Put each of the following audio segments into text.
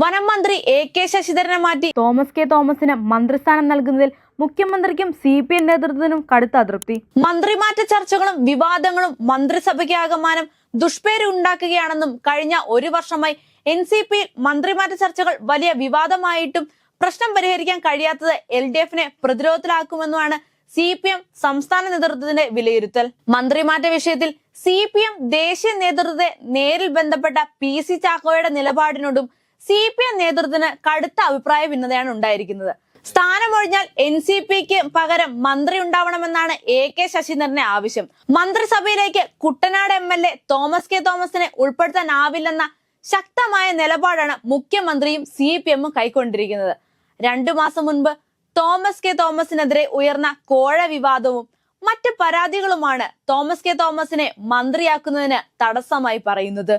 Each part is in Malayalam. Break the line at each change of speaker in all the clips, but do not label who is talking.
വനം മന്ത്രി എ കെ ശശിധരനെ മാറ്റി
തോമസ് കെ തോമസിന് മന്ത്രിസ്ഥാനം നൽകുന്നതിൽ മുഖ്യമന്ത്രിക്കും സി പി എം നേതൃത്വത്തിനും കടുത്ത അതൃപ്തി.
മന്ത്രിമാറ്റ ചർച്ചകളും വിവാദങ്ങളും മന്ത്രിസഭയ്ക്ക് ആകമാനം ദുഷ്പേര് ഉണ്ടാക്കുകയാണെന്നും കഴിഞ്ഞ ഒരു വർഷമായി എൻ സി പിയിൽ മന്ത്രിമാറ്റ ചർച്ചകൾ വലിയ വിവാദമായിട്ടും പ്രശ്നം പരിഹരിക്കാൻ കഴിയാത്തത് എൽ ഡി എഫിനെ പ്രതിരോധത്തിലാക്കുമെന്നുമാണ് സി പി എം സംസ്ഥാന നേതൃത്വത്തിന്റെ വിലയിരുത്തൽ. മന്ത്രിമാറ്റ വിഷയത്തിൽ സി പി എം ദേശീയ നേതൃത്വത്തെ നേരിൽ ബന്ധപ്പെട്ട പി സി ചാക്കോയുടെ നിലപാടിനോടും സി പി എം നേതൃത്വത്തിന് കടുത്ത അഭിപ്രായ ഭിന്നതയാണ് ഉണ്ടായിരിക്കുന്നത്. സ്ഥാനമൊഴിഞ്ഞാൽ എൻ സി പിക്ക് പകരം മന്ത്രി ഉണ്ടാവണമെന്നാണ് എ കെ ശശീന്ദ്രന്റെ ആവശ്യം. മന്ത്രിസഭയിലേക്ക് Kuttanad M L A Thomas K തോമസിനെ ഉൾപ്പെടുത്താനാവില്ലെന്ന ശക്തമായ നിലപാടാണ് മുഖ്യമന്ത്രിയും സി പി എമ്മും കൈക്കൊണ്ടിരിക്കുന്നത്. രണ്ടു മാസം മുൻപ് തോമസ് കെ തോമസിനെതിരെ ഉയർന്ന കോഴ വിവാദവും മറ്റ് പരാതികളുമാണ് തോമസ് കെ തോമസിനെ മന്ത്രിയാക്കുന്നതിന് തടസ്സമായി പറയുന്നത്.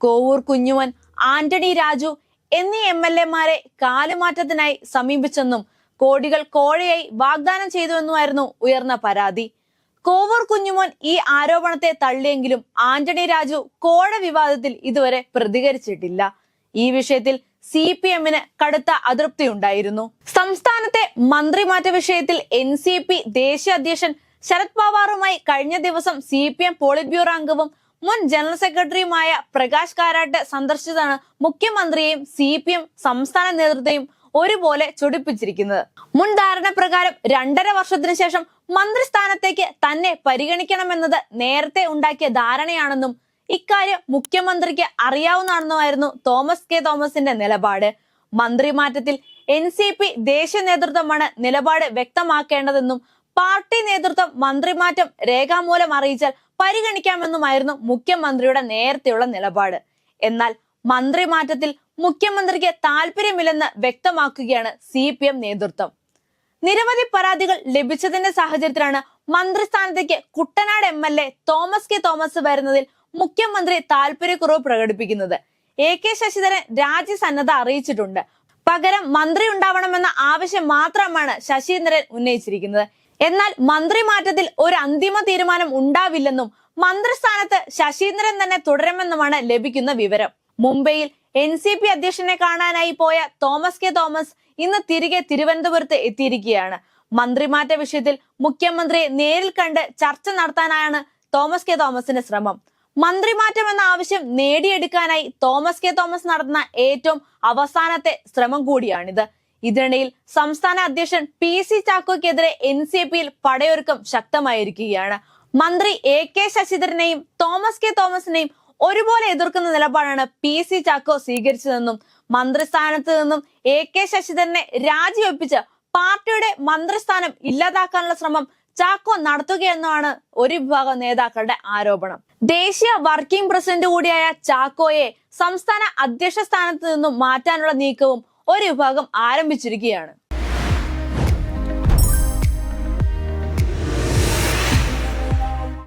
കോവൂർ കുഞ്ഞുവൻ ആന്റണി രാജു എന്നീ എം എൽ എമാരെ കാലുമാറ്റത്തിനായി സമീപിച്ചെന്നും കോടികൾ കോഴയായി വാഗ്ദാനം ചെയ്തുവെന്നുമായിരുന്നു ഉയർന്ന പരാതി. കോവൂർ കുഞ്ഞുമോൻ ഈ ആരോപണത്തെ തള്ളിയെങ്കിലും ആന്റണി രാജു കോഴ വിവാദത്തിൽ ഇതുവരെ പ്രതികരിച്ചിട്ടില്ല. ഈ വിഷയത്തിൽ സി പി എമ്മിന് കടുത്ത അതൃപ്തിയുണ്ടായിരുന്നു. സംസ്ഥാനത്തെ മന്ത്രിമാറ്റ വിഷയത്തിൽ എൻ സി പി ദേശീയ അധ്യക്ഷൻ ശരത് പവാറുമായി കഴിഞ്ഞ ദിവസം C P M polit bureau അംഗവും മുൻ ജനറൽ സെക്രട്ടറിയുമായ പ്രകാശ് കാരാട്ട് സന്ദർശിച്ചതാണ് മുഖ്യമന്ത്രിയെയും സി പി എം സംസ്ഥാന നേതൃത്വത്തെയും ഒരുപോലെ ചൊടിപ്പിച്ചിരിക്കുന്നത്. മുൻ ധാരണ പ്രകാരം രണ്ടര വർഷത്തിന് ശേഷം മന്ത്രിസ്ഥാനത്തേക്ക് തന്നെ പരിഗണിക്കണമെന്നത് നേരത്തെ ഉണ്ടാക്കിയ ധാരണയാണെന്നും ഇക്കാര്യം മുഖ്യമന്ത്രിക്ക് അറിയാവുന്നതാണെന്നുമായിരുന്നു തോമസ് കെ തോമസിന്റെ നിലപാട്. മന്ത്രിമാറ്റത്തിൽ എൻ സി പി ദേശീയ നേതൃത്വമാണ് നിലപാട് വ്യക്തമാക്കേണ്ടതെന്നും പാർട്ടി നേതൃത്വം മന്ത്രിമാറ്റം രേഖാമൂലം അറിയിച്ചാൽ പരിഗണിക്കാമെന്നുമായിരുന്നു മുഖ്യമന്ത്രിയുടെ നേരത്തെയുള്ള നിലപാട്. എന്നാൽ മന്ത്രിമാറ്റത്തിൽ മുഖ്യമന്ത്രിക്ക് താല്പര്യമില്ലെന്ന് വ്യക്തമാക്കുകയാണ് സി പി എം നേതൃത്വം. നിരവധി പരാതികൾ ലഭിച്ചതിന്റെ സാഹചര്യത്തിലാണ് മന്ത്രിസ്ഥാനത്തേക്ക് Kuttanad M L A Thomas K Thomas വരുന്നതിൽ മുഖ്യമന്ത്രി താല്പര്യക്കുറവ് പ്രകടിപ്പിക്കുന്നത്. എ കെ ശശിധരൻ രാജ്യസന്നദ്ധ അറിയിച്ചിട്ടുണ്ട്. പകരം മന്ത്രി ഉണ്ടാവണമെന്ന ആവശ്യം മാത്രമാണ് ശശീന്ദ്രൻ ഉന്നയിച്ചിരിക്കുന്നത്. എന്നാൽ മന്ത്രി മാറ്റത്തിൽ ഒരു അന്തിമ തീരുമാനം ഉണ്ടാവില്ലെന്നും മന്ത്രിസ്ഥാനത്ത് ശശീന്ദ്രൻ തന്നെ തുടരുമെന്നുമാണ് ലഭിക്കുന്ന വിവരം. മുംബൈയിൽ എൻ സി പി അധ്യക്ഷനെ കാണാനായി പോയ തോമസ് കെ തോമസ് ഇന്ന് തിരികെ തിരുവനന്തപുരത്ത് എത്തിയിരിക്കുകയാണ്. മന്ത്രിമാറ്റ വിഷയത്തിൽ മുഖ്യമന്ത്രിയെ നേരിൽ കണ്ട് ചർച്ച നടത്താനാണ് തോമസ് കെ തോമസിന്റെ ശ്രമം. മന്ത്രിമാറ്റം എന്ന ആവശ്യം നേടിയെടുക്കാനായി തോമസ് കെ തോമസ് നടത്തുന്ന ഏറ്റവും അവസാനത്തെ ശ്രമം കൂടിയാണിത്. ഇതിനിടയിൽ സംസ്ഥാന അധ്യക്ഷൻ പി സി ചാക്കോയ്ക്കെതിരെ എൻ സി പിയിൽ പടയൊരുക്കം ശക്തമായിരിക്കുകയാണ്. മന്ത്രി എ കെ ശശിധരനെയും തോമസ് കെ തോമസിനെയും ഒരുപോലെ എതിർക്കുന്ന നിലപാടാണ് പി സി ചാക്കോ സ്വീകരിച്ചതെന്നും മന്ത്രിസ്ഥാനത്ത് നിന്നും എ കെ ശശിധരനെ രാജിവെപ്പിച്ച് പാർട്ടിയുടെ മന്ത്രിസ്ഥാനം ഇല്ലാതാക്കാനുള്ള ശ്രമം ചാക്കോ നടത്തുകയെന്നാണ് ഒരു വിഭാഗം നേതാക്കളുടെ ആരോപണം. ദേശീയ വർക്കിംഗ് പ്രസിഡന്റ് കൂടിയായ ചാക്കോയെ സംസ്ഥാന അധ്യക്ഷ സ്ഥാനത്ത് നിന്നും മാറ്റാനുള്ള നീക്കവും ഒരു വിഭാഗം ആരംഭിച്ചിരിക്കുകയാണ്.